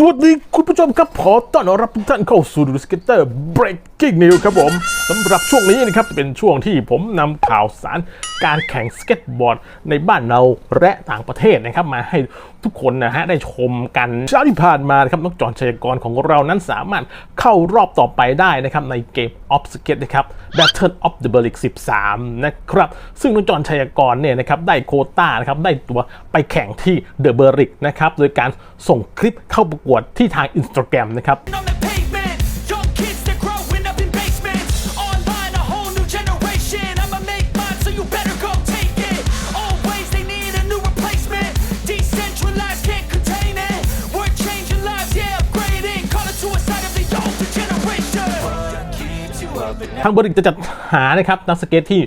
สวัสดีคุณผู้ชมครับขอต้อนรับทุกท่านเข้าสู่ดูสเกตเตอร์ breaking news ครับผมสำหรับช่วงนี้นะครับจะเป็นช่วงที่ผมนำข่าวสาร การแข่งสเก็ตบอร์ดในบ้านเราและต่างประเทศนะครับ มาให้ทุกคนนะฮะได้ชมกันเช้าที่ผ่านมาครับน้องจอนชัยกรของเรานั้นสามารถเข้ารอบต่อไปได้นะครับ ในเกม of skate นะครับ Battle of the Berlic 13 นะครับ ซึ่งน้องจอนชัยกรเนี่ยนะครับได้โคต้านะครับได้ตัวไปแข่งที่ The Berlic นะครับ โดยการส่งคลิปเข้าประกวดที่ทาง Instagram นะครับ ทางบริษัทจะจัดหานะครับนักสเก็ตที่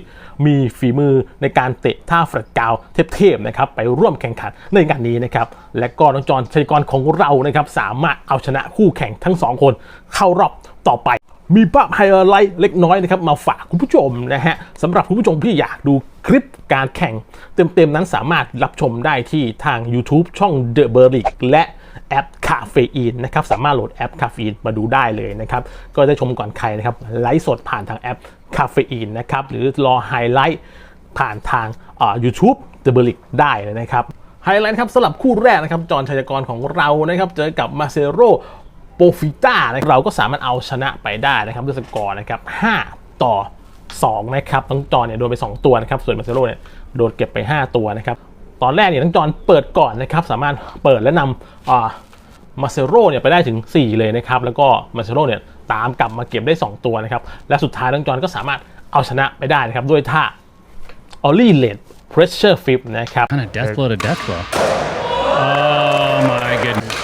มีฝีมือในการเตะท่าแฟลตกาวเทพๆนะครับไปร่วมแข่งขันในงานนี้นะครับและก็น้องจอนชัยกรของเรานะครับสามารถเอาชนะคู่แข่งทั้งสองคนเข้ารอบต่อไป มีภาพไฮไลท์เล็กน้อยนะครับมาฝากคุณผู้ชมนะฮะสำหรับคุณผู้ชมที่อยากดูคลิปการแข่ง เต็มๆนั้นสามารถรับชมได้ที่ทาง YouTube ช่อง The b e r r i c และ แอปคาเฟอีนนะครับสามารถโหลดแอปคาเฟอีนมาดูได้เลยนะครับก็ได้ชมก่อนใครนะครับไลฟ์สดผ่านทางแอปคาเฟอีนนะครับหรือรอไฮไลท์ผ่านทางอ่า YouTube The b e r r i c ได้เลยนะครับไฮไลท์ครับสำหรับคู่แรกนะครับจอห์นชัยกรของเรานะครับเจอกับมาเซโรโปฟิต้านะรเราก็สามารถเอาชนะไปได้นะครับด้วยสกอร์นะครับ5ต่อ2นะครับทั้งจอเนี่ยโดนไป 2 ตัวนะครับส่วนมาเซโรเนี่ยโดนเก็บไป 5 ตัวนะครับ ตอนแรกเนี่ยทั้งจอนเปิดก่อนนะครับ สามารถเปิดและนำอ่ามาเซโรเนี่ยไปได้ถึง 4 เลยนะครับ แล้วก็มาเซโรเนี่ยตามกลับมาเก็บได้ 2 ตัวนะครับ และสุดท้ายทั้งจอนก็สามารถเอาชนะไปได้นะครับ ด้วยท่าออลลี่เลดเพรสเชอร์ฟิปนะครับ kind of death blow to death blow. Oh my goodness.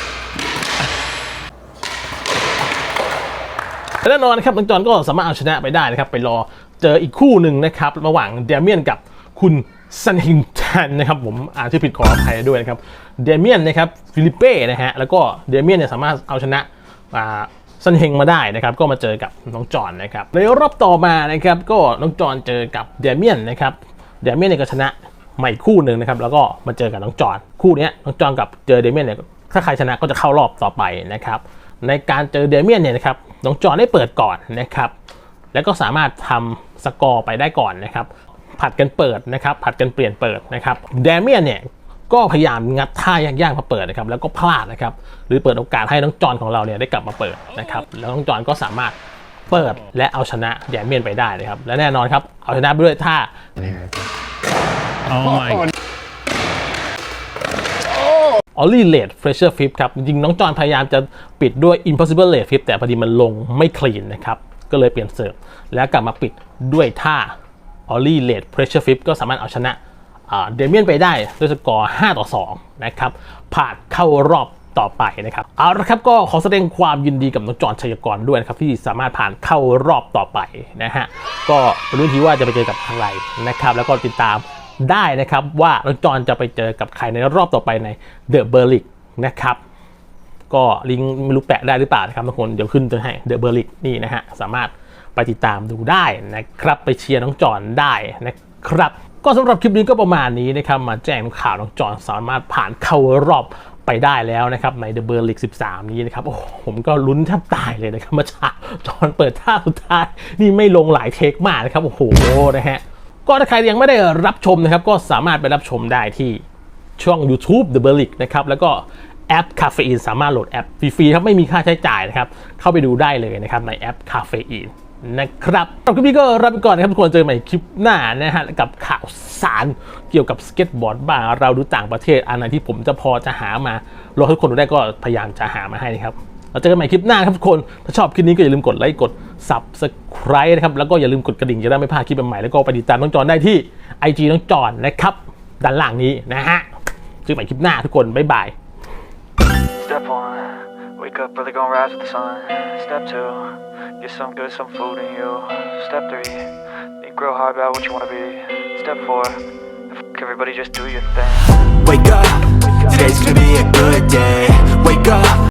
และแน่นอนนะครับน้องจอนก็สามารถเอาชนะไปได้นะครับ ไปรอเจออีกคู่หนึ่งนะครับ ระหว่างเดเมียนกับคุณซันฮิง ชันนะครับผมอ่านชื่อผิดขออภัยด้วยนะครับเดเมียนนะครับฟิลิปเป้นะฮะแล้วก็เดเมียนเนี่ยสามารถเอาชนะอ่าซันเฮงมาได้นะครับก็มาเจอกับน้องจอนนะครับในรอบต่อมานะครับก็น้องจอนเจอกับเดเมียนนะครับเดเมียนเนี่ยก็ชนะใหม่คู่หนึ่งนะครับแล้วก็มาเจอกับน้องจอนคู่นี้น้องจอนกับเจอเดเมียนเนี่ยถ้าใครชนะก็จะเข้ารอบต่อไปนะครับในการเจอเดเมียนเนี่ยนะครับน้องจอนได้เปิดก่อนนะครับแล้วก็สามารถทำสกอร์ไปได้ก่อนนะครับ ผัดกันเปิดนะครับ ผัดกันเปลี่ยนเปิดนะครับเดเมียนเนี่ยก็พยายามงัดท่ายากๆมาเปิดนะครับแล้วก็พลาดนะครับหรือเปิดโอกาสให้น้องจอนของเราเนี่ยได้กลับมาเปิดนะครับแล้วน้องจอนก็สามารถเปิดและเอาชนะเดเมียนไปได้นะครับและแน่นอนครับเอาชนะไปด้วยท่า Oh my. ออลลี่เลดเฟรชเชอร์ฟิปครับจริงๆน้องจอนพยายามจะปิดด้วย impossible late flip แต่พอดีมันลงไม่คลีนนะครับก็เลยเปลี่ยนเสิร์ฟแล้วกลับมาปิดด้วยท่า ออลลี่เลดเพรสเชอร์ฟิปก็สามารถเอาชนะเดเมียนไปได้ด้วยสกอร์ 5 ต่อ 2 นะครับ ผ่านเข้ารอบต่อไปนะครับ เอาละครับก็ขอแสดงความยินดีกับน้องจอนชัยกรด้วยนะครับ ที่สามารถผ่านเข้ารอบต่อไปนะฮะ ก็ไม่รู้ทีว่าจะไปเจอกับใครนะครับ แล้วก็ติดตามได้นะครับว่าน้องจอนจะไปเจอกับใครในรอบต่อไปในเดอะเบอร์ลิกนะครับก็ลิงก์ไม่รู้แปะได้หรือเปล่านะครับทุกคนเดี๋ยวขึ้นจะให้เดอะเบอร์ลิกนี่นะฮะสามารถ ไปติดตามดูได้นะครับ ไปเชียร์น้องจอนได้นะครับ ก็สำหรับคลิปนี้ก็ประมาณนี้นะครับมาแจ้งข่าวน้องจอนสามารถผ่านเข้ารอบไปได้แล้วนะครับในเดอะเบอร์ลิก13 นี้นะครับโอ้โหผมก็ลุ้นแทบตายเลยนะครับเมื่อเช้าจอนเปิดท่าสุดท้ายนี่ไม่ลงหลายเทคมากนะครับโอ้โหนะฮะก็ถ้าใครยังไม่ได้รับชมนะครับ ก็สามารถไปรับชมได้ที่ช่อง YouTube The b e r l i c นะครับ แล้วก็แอป c a f e i n สามารถโหลดแอปฟรีๆครับ ไม่มีค่าใช้จ่ายนะครับ เข้าไปดูได้เลยนะครับ ในแอป c a f e i n นะครับสำหรับคลิปนี้ก็รับไปก่อนนะครับทุกคนเจอกันใหม่คลิปหน้านะฮะกับข่าวสารเกี่ยวกับสเก็ตบอร์ดบ้างเราดูต่างประเทศอันไหนที่ผมจะพอจะหามารอทุกคนดูได้ก็พยายามจะหามาให้นะครับเราเจอกันใหม่คลิปหน้าครับทุกคน ถ้าชอบคลิปนี้ก็อย่าลืมกดไลค์กด subscribe นะครับ แล้วก็อย่าลืมกดกระดิ่งจะได้ไม่พลาดคลิปใหม่แล้วก็ไปติดตามน้องจอนได้ที่ IG น้องจอนนะครับ ด้านล่างนี้นะฮะเจอกันใหม่คลิปหน้าทุกคน บ๊ายบาย Step one, wake up early, gonna rise with the sun. Step two, get some good, some food in you. Step three, think real hard about what you wanna be. Step four, everybody just do your thing. Wake up, today's gonna be a good day. Wake up